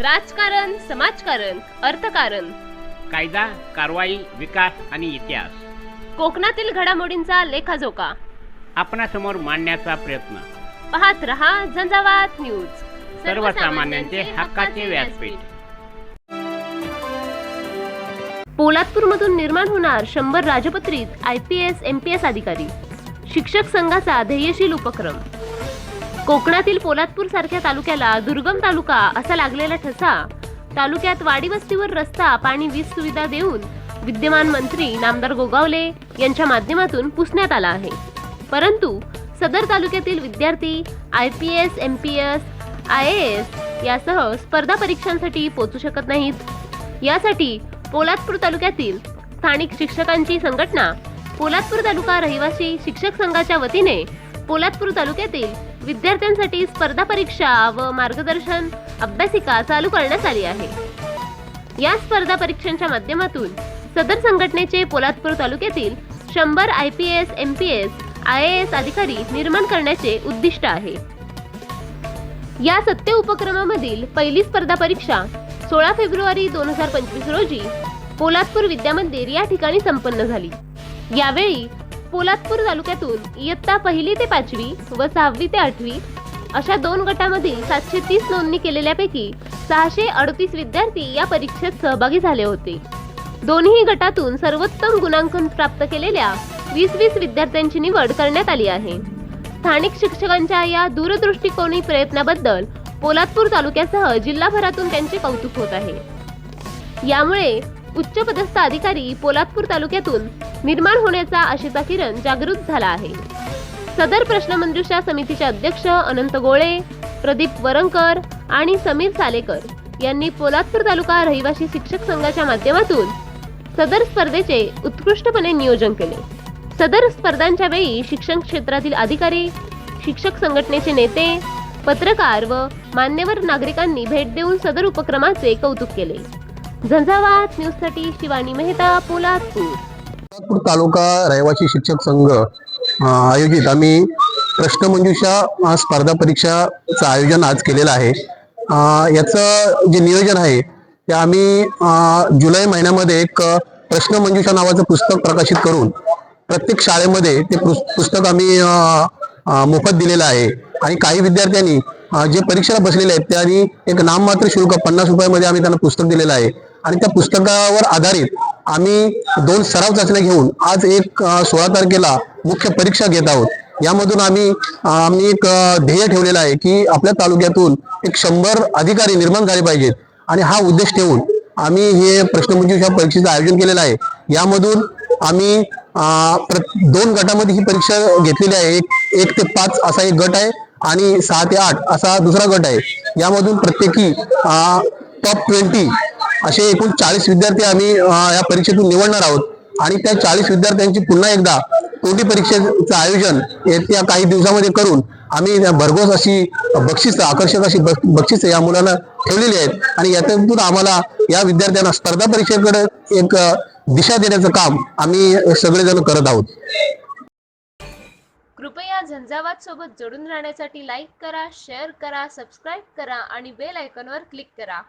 राजकारण समाजकारण अर्थकारण. कायदा कारवाई विकास आणि इतिहास. कोकणातील घडामोडींचा लेखाजोखा. आपणासमोर मांडण्याचा प्रयत्न. पाहत रहा झंझावात न्यूज. सर्वसामान्यांचे हक्काचे व्यासपीठ. पोलादपूरमधून निर्माण होणार शंभर राजपत्रित I P S M P S अधिकारी. शिक्षक संघाचा ध्येयशील उपक्रम. कोकणातील पोलादपूर सारख्या तालुक्याला दुर्गम तालुका असा लागलेला ठसा. तालुक्यात वाडी वस्तीवर रस्ता पाणी वीज सुविधा देऊन विद्यमान मंत्री नामदार गोगावले यांच्या माध्यमातून पुसण्यात आला आहे. परंतु सदर तालुक्यातील विद्यार्थी I P S M P S I A S यासह स्पर्धा परीक्षांसाठी पोचू शकत नाहीत. यासाठी पोलादपूर तालुक्यातील स्थानिक शिक्षकांची संघटना पोलादपूर तालुका रहिवासी शिक्षक संघाच्या वतीने पोलादपूर तालुक्यातील विद्यार्थ्यांसाठी स्पर्धा परीक्षा व मार्गदर्शन अभ्यासिका चालू करण्यात आली आहे. या स्पर्धा परीक्षांच्या माध्यमातून सदर संघटनेचे पोलादपूर तालुक्यातील शंभर I P S M P S I A S अधिकारी निर्माण करण्याचे उद्दिष्ट आहे. या सत्य उपक्रमामधील पहिली स्पर्धा परीक्षा सोळा फेब्रुवारी दोन हजार पंचवीस रोजी पोलादपूर विद्यामंदिर या ठिकाणी संपन्न झाली. यावेळी पोलादपूर तालुक्यातून इयत्ता पहिली ते पाचवी व सहावी ते आठवी अशा दोन गटामधील सातशे तीस नोंदणी केलेल्यापैकी सहाशे अडतीस विद्यार्थी या परीक्षेत सहभागी झाले होते. दोन्ही गटातून सर्वोत्तम गुणांकन प्राप्त केलेल्या वीस वीस विद्यार्थ्यांची निवड करण्यात आली आहे. स्थानिक शिक्षकांच्या या दूरदृष्टिकोनी प्रयत्नाबद्दल पोलादपूर तालुक्यासह जिल्हाभरातून त्यांचे कौतुक होत आहे. यामुळे उच्च पदस्थ अधिकारी पोलादपूर तालुक्यातून निर्माण होण्याचा आशेचा किरण जागृत झाला आहे. सदर प्रश्नमंजुषा समितीचे अध्यक्ष अनंत गोळे प्रदीप वरंकर आणि समीर सालेकर यांनी पोलादपूर तालुका रहिवासी शिक्षक संघाच्या माध्यमातून सदर स्पर्धेचे उत्कृष्टपणे नियोजन केले. सदर स्पर्धांच्या वेळी शिक्षण क्षेत्रातील अधिकारी शिक्षक संघटनेचे नेते पत्रकार व मान्यवर नागरिकांनी भेट देऊन सदर उपक्रमाचे कौतुक केले. झंझावात न्यूजसाठी शिवानी मेहता पोलादपूर. नागपूर तालुका रहिवासी शिक्षक संघ आयोजित. आम्ही प्रश्नमंजुषा स्पर्धा परीक्षाचं आयोजन आज केलेलं आहे. याचं जे नियोजन आहे ते आम्ही जुलै महिन्यामध्ये एक प्रश्नमंजुषा नावाचं पुस्तक प्रकाशित करून प्रत्येक शाळेमध्ये ते पुस्तक आम्ही मोफत दिलेलं आहे. आणि काही विद्यार्थ्यांनी जे परीक्षेला बसलेले आहेत त्यांनी एक नाममात्र शुल्क पन्नास रुपयामध्ये आम्ही त्यांना पुस्तक दिलेलं आहे. आणि त्या पुस्तकावर आधारित आम्ही दोन सराव चाचण्या घेऊन आज एक सोळा तारखेला मुख्य परीक्षा घेत आहोत. यामधून आम्ही आम्ही एक ध्येय ठेवलेलं आहे की आपल्या तालुक्यातून एक शंभर अधिकारी निर्माण झाले पाहिजेत. आणि हा उद्देश ठेवून आम्ही हे प्रश्नमंजुषा परीक्षेचं आयोजन केलेलं आहे. यामधून आम्ही प्र- दोन गटामध्ये ही परीक्षा घेतलेली आहे. एक एक ते पाच असा एक गट आहे आणि सहा ते आठ असा दुसरा गट आहे. यामधून प्रत्येकी टॉप ट्वेंटी असे एकूण चाळीस विद्यार्थी आम्ही या परीक्षेतून निवडणार आहोत. आणि त्या चाळीस विद्यार्थ्यांची पुन्हा एकदा तोंडी परीक्षेचं आयोजन येत्या काही दिवसामध्ये करून आम्ही भरघोस अशी बक्षिस आकर्षक अशी बक्षिस बक्षिसं या मुलांना ठेवलेली आहेत. आणि यातून आम्हाला या विद्यार्थ्यांना स्पर्धा परीक्षेकडे एक दिशा देण्याचं काम आम्ही सगळेजण करत आहोत. कृपया झंझावात सोबत जोडून राहण्यासाठी लाईक करा शेअर करा सबस्क्राईब करा आणि बेल आयकॉनवर क्लिक करा.